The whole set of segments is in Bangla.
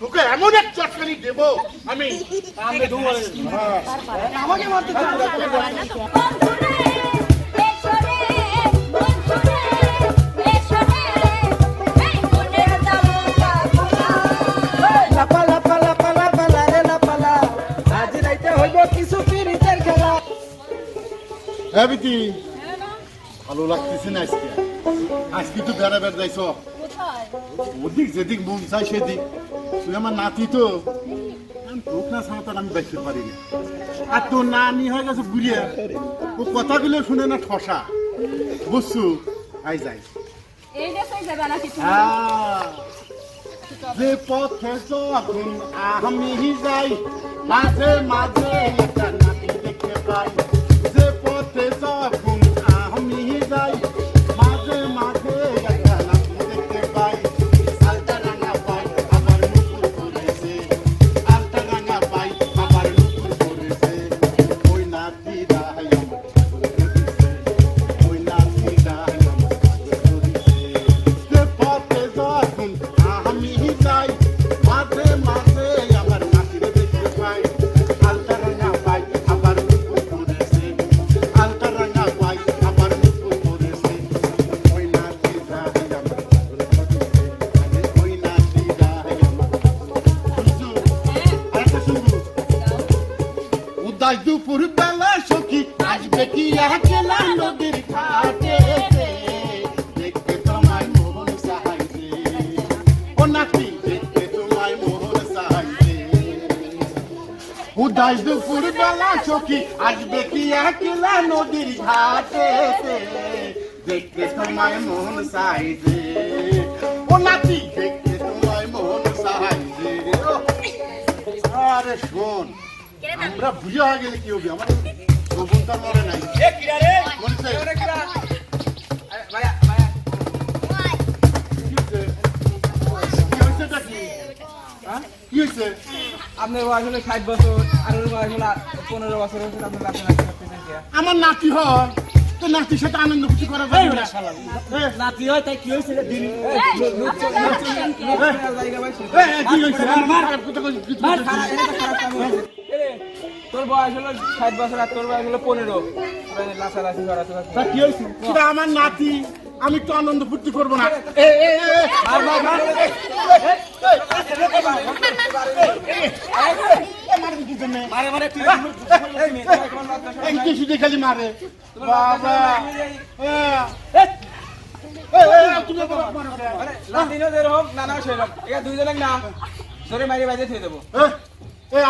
তোকে এমন এক চটকানি দেবো আমি আমাকে মারতে হ্যাঁ ভালো লাগতেছে না আজকে? আজকে তো বেড়া বেড়া যাইছ। ওদিক যেদিক মন চাই সেদিক। তুই আমার নাতি তো। আমি তোক না ছাড়া আমি বাইতে পারি না। আর তোর নানি হয়ে গেছে বুড়িয়া। ও কথাগুলো শুনে না ঠসা। বুঝছু? আই যাই। আহ, যে পথে যখন আমি যাই মাঝে মাঝে নাতি দেখতে পাই। পথে যখন উদাস দুপুর বেলা সখী আসবে কি একলা নদীর ঘাটে? দেখতে মোহন সাহায্যে ও নাতি, দেখতে মোহন সাহায্যে উদাস দুপুর বেলা সখী আসবে কি একলা নদীর ঘাটে? দেখতে তোমায় মোহন সাহায্যে ও নাতি, দেখতে তোমায় মোহন সাহায্যে আরে শোন আমরা বুঝে হয়ে গেলে কি হবে আমার গোপনটা মরে নাই মরেছে? ভাইয়া ভাইয়া কি হয়েছে? কি হয়েছেটা কি? হ্যাঁ? আপনার বয়স হলো ষাট বছর আর ওর বয়স হলো পনেরো বছর হচ্ছে আপনি লাফে লাফে করতেছেন কে? আমার নাতি হয় তো নাতির সাথে আনন্দ খুশি করা যায় না নাতি হয় তাই হয়েছে দিন কি হয়েছে তোর বয়স হলো ষাট বছর আর তোর বয়স হলো পনেরো লাফালাফি করা কি হয়েছে? আমার নাতি আমি তো আনন্দ ফুর্তি করব না খালি মারে বাবা মারো না। সেরকম। ধরে মারি বাইরে থুয়ে দেবো।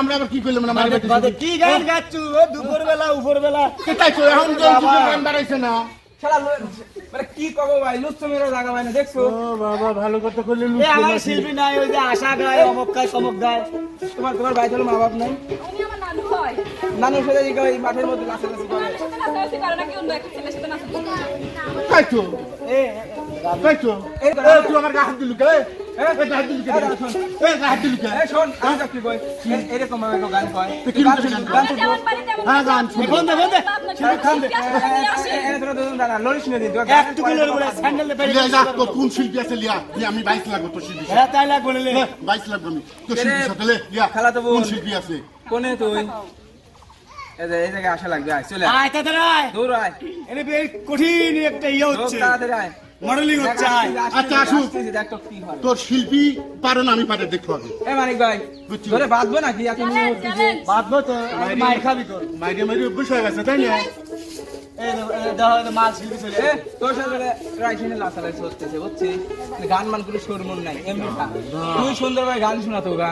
আমরা আবার কি করলাম না মারবে বাদে কি গান গাচ্ছু? ও দুপুর বেলা উপর বেলা তো? এখন তো গান বাড়াইছে না। শালা মানে কি কব ভাই? লুচ্চো মেরে জায়গা ভাই না দেখছ? ও বাবা ভালো কথা করলে এ আমার শিল্পী নাই ওই যে আশা গায় অমক গায় তমক গায়। তোমার তোমার ভাই চলো মা বাপ নাই? মাঠের মধ্যে করে। তাই তো? তাই তো? তো, তুই আমার দিলু কে? তো এরকম ভাবে গান কয়। গান। হ্যাঁ কোন শিল্পী আছে লিয়া? আমি বাইশ লাগবো তোর শিল্পী। হ্যাঁ তাই লাগবে লে। বাইশ লাগবো আমি। তোর শিল্পী সাথে লিয়া তো কোন। শিল্পী আছে? কোনে তুই? এই যে এই জায়গায় আসা লাগবে আয় চলে আয়। আয় তাড়াতাড়ি আয়। দূর আয়। এনে বেশ কঠিন একটা ইয়ে হচ্ছে। তাড়াতাড়ি আয়। মডেলিং হচ্ছে আয়। আচ্ছা, আসুক। তো কি হয়। তোর শিল্পী পারে আমি পারে দেখতে হবে। এ মানিক ভাই বুঝছি। বাঁধবো নাকি? এত নিয়ে উঠতেছে বাদবো তো। খাবি মাইরে মাইরে অভ্যেস হয়ে গেছে তাই না? গান মান কোনো সুরমন নাই এমনি তুই সুন্দর ভাবে গান শোনাতো গা।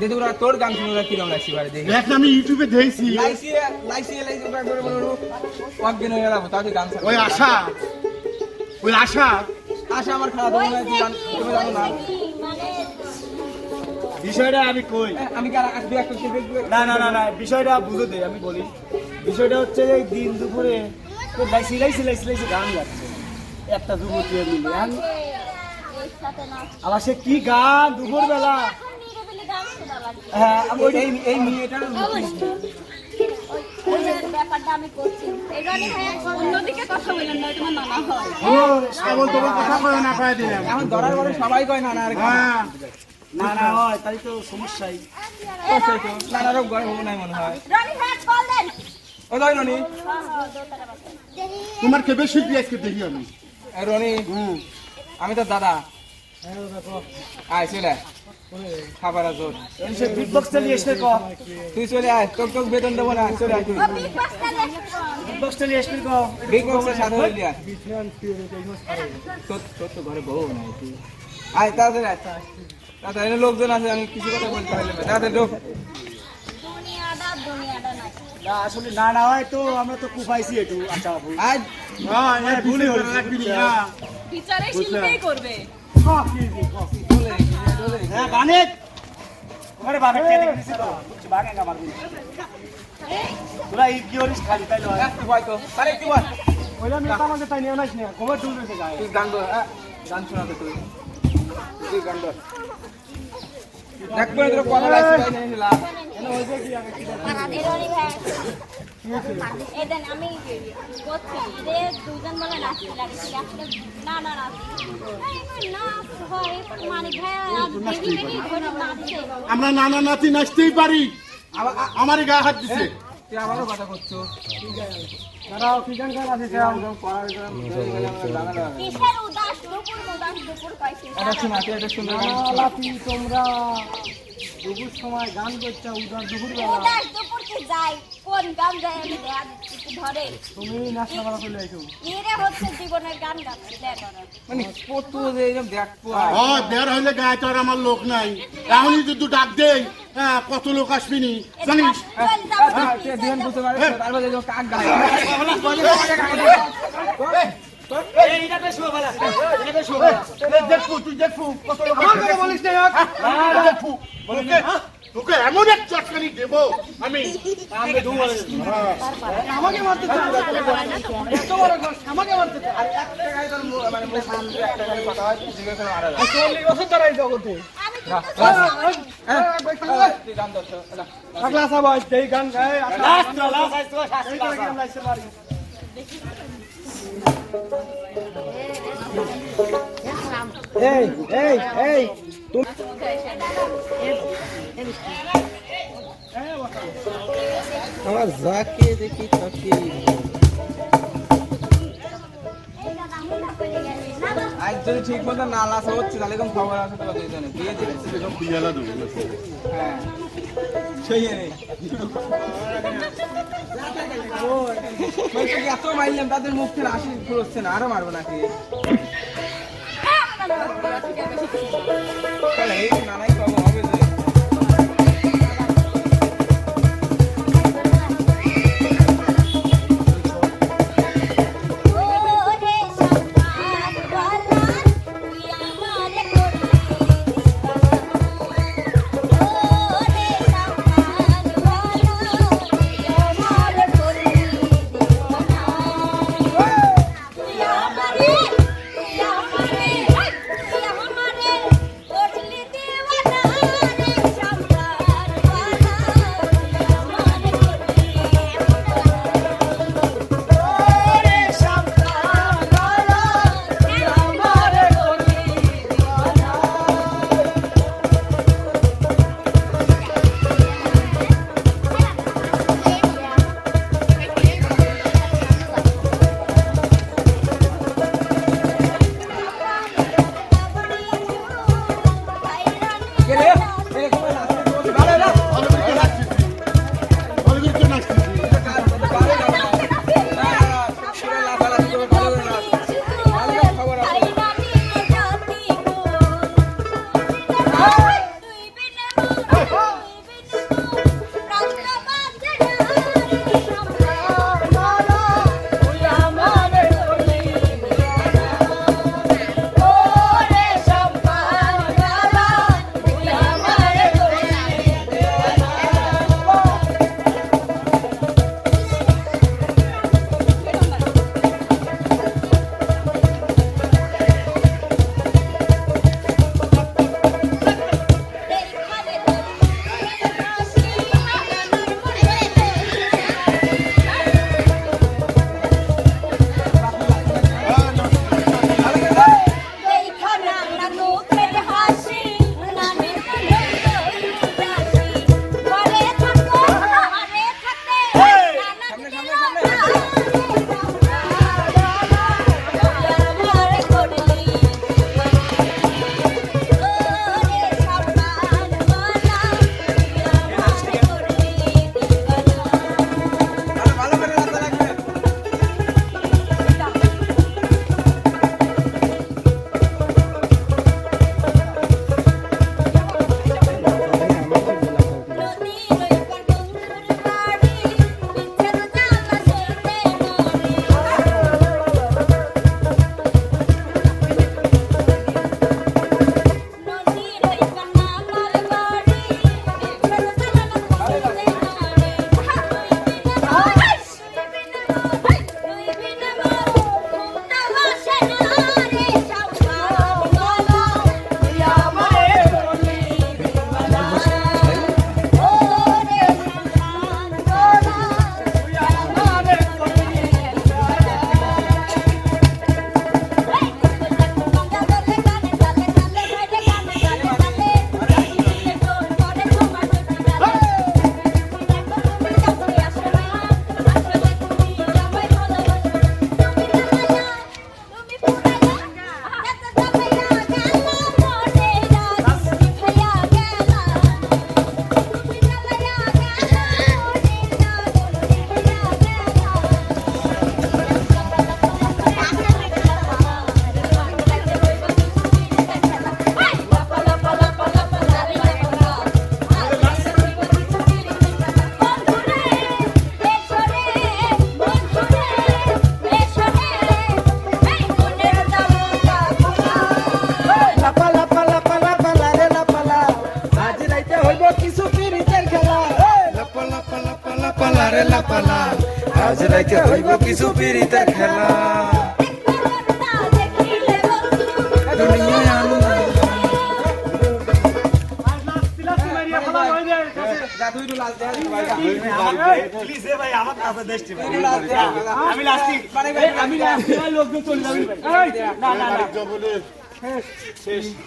দেখি ওরা তোর গান শুনে ওরা কিরম লাগছে দেখি। দেখ আমি ইউটিউবে দেখছি। করে করে করে অজ্ঞান হয়ে তুই গান ওই আশা। ওই আশা। আশা আমার খারাপ হবে না তুই গান- তুমি জানো না। বিষয়টা আমি কই? আমি কি আর আসবি একটা শিল্পী না না না না বিষয়টা বুঝে দে আমি বলি। বিষয়টা হচ্ছে যে দিন দুপুরে লাইসি লাইসি লাইসি গান গাচ্ছে। একটা যুবতী মিলে আম- আবার সে কি গান দুপুর বেলা হ্যাঁ এই এই মেয়েটার নানা হয়। সবাই কয় নানা আর হ্যাঁ। না না হয় তাই তো সমস্যাই। নানারও গর্ব নাই মনে হয়। রনি ভাইয়া কল দেন ও তাই রনি। হ্যাঁ হ্যাঁ তোমার কে বেশি পিয়াজকে দেখি আমি? রনি। হুম। আমি তো দাদা। আয় চলে আয়। খাবার আজোর সে বিগ বক্স চালিয়ে এসে ক। তুই চলে আয় তোর তোর বেতন দেবো না চলে আয় তুই। ও বিগ বস কালে বিগ বক্স চালিয়ে এসে ক। বিগ বক্সের সাথে হইলি আয় তোর তোর তো ঘরে বউ নাই তুই। আয় তাড়াতাড়ি আয়। তাড়াতাড়ি লোকজন আছে আমি কিছু কথা বলতে পারলাম তাড়াতাড়ি ঢোক। দুনিয়াটা দুনিয়াটা নাই। না আসলে না না হয় তো আমরা তো কুফাইছি একটু আচ্ছা হ্যাঁ ভুলই হলো বিচারে শিল্পেই করবে। হ্যাঁ বানেক। ওরে বানেক কে দেখেছিস তো? কিছু বাগে না মারবি তোরা এই কি করিস খালি তাই লয়? একটু ভয় তো। আরে একটু ভয় ওইলা আমি আমাকে তাই নিয়ে নাইস না কবে তুলবে যায় তুই গান হ্যাঁ, গান শোনাতে তুই। তুই গান ধর। দেখবে তোর কথা লাগছে তাই নিয়ে নিলাম এই রনি ভাইয়া এই দেন আমি দুজন বলে লাগছে না না আমরা নানা নাতি নাচতেই পারি। আমার গায়ে হাত দিছে। আবারও কথা করছ। দাঁড়াও কি গান গান আছে কিসের উদাস? দুপুর উদাস দুপুর পাইছি। এটা শোনা এটা শোনা। লাপি তোমরা দুপুর সময় গান করছ উদার দুপুর বেলা উদাস দুপুর যাই। কোন গান যায় আমি দেয়া দিচ্ছি ধরে তুমি নাচতে পারা চলে এসো এরে হচ্ছে জীবনের গান গাচ্ছি দেখ মানে কত যে দেখব আর। হয় হইলে গায়ে আমার লোক নাই এমনই যদি ডাক দেই হ্যাঁ কত লোক আসবিনি জানিস হ্যাঁ, হ্যাঁ, কত লোক বলিস না দেখব তোকে এমন এক চটকানি দেবো আমি আমাকে মারতে এত বড় আমাকে মারতে আর এক টাকায় তোর মানে এক টাকায় কথা হয়। চল্লিশ বছর ধরে এই জগতে। হ্যাঁ, হ্যাঁ, এই আমার যাকে দেখি তাকে। আজ যদি ঠিক মতো না লাসা হচ্ছে তাহলে এরকম খবর আছে তো দিয়ে দেন দিয়ে দিচ্ছে এরকম পিয়ালা দেবো হ্যাঁ সেই এত মারলাম তাদের মুখ থেকে আসি ফুরোচ্ছে না আরও মারবো নাকি? नाना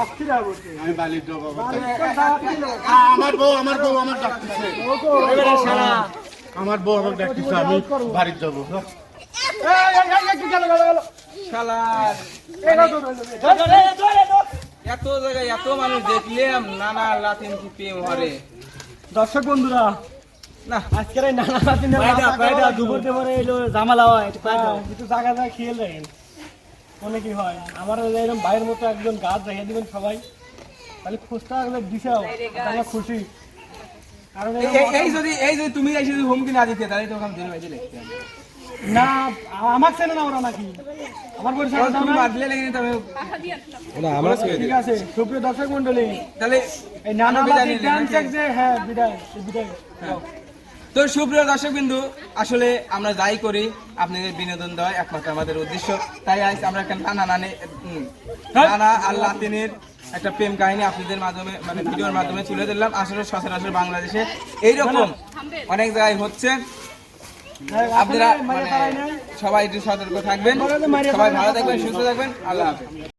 অস্থির হয়ে পড়ছে আমি বালির জব আমার বউ আমার বউ আমার শালা আমার বউ আমার ডাকতেছে আমি বাড়ির যাব এত জায়গায় এত মানুষ দেখলাম নানা লাতিন কি প্রেম হরে দর্শক বন্ধুরা না আজকের নানা দুপুর এলো জামালা হয় জায়গা জায়গা খেয়ে মনে কি হয় আমার এরকম ভাইয়ের মতো একজন গাছ রেখে দিবেন সবাই তাহলে খোঁজটা খুশি এই- এই- এই যদি এই যদি তুমি এসে যদি হুমকি না দিতে তাহলে তোকে আমি দিনে বেঁচে লিখতাম না আমার চেনে না ওরা নাকি। আমার পরিচয় তুমি বাদলে লেগে তবে ঠিক আছে সুপ্রিয় দর্শক মন্ডলী তাহলে এই নানা বিদায় ডান্স যে হ্যাঁ বিদায় বিদায়। তো সুপ্রিয় দর্শক বিন্দু আসলে আমরা যাই করি আপনাদের বিনোদন দেওয়া একমাত্র আমাদের উদ্দেশ্য। তাই আজ আমরা একটা নানা নানে নানা আল্লাহ তিনের একটা প্রেম কাহিনী আপনাদের মাধ্যমে মানে ভিডিওর মাধ্যমে তুলে দিলাম আসলে সচরাচর বাংলাদেশে এইরকম অনেক জায়গায় হচ্ছে। আপনারা মানে। সবাই একটু সতর্ক থাকবেন। সবাই ভালো থাকবেন, সুস্থ থাকবেন। আল্লাহ হাফেজ।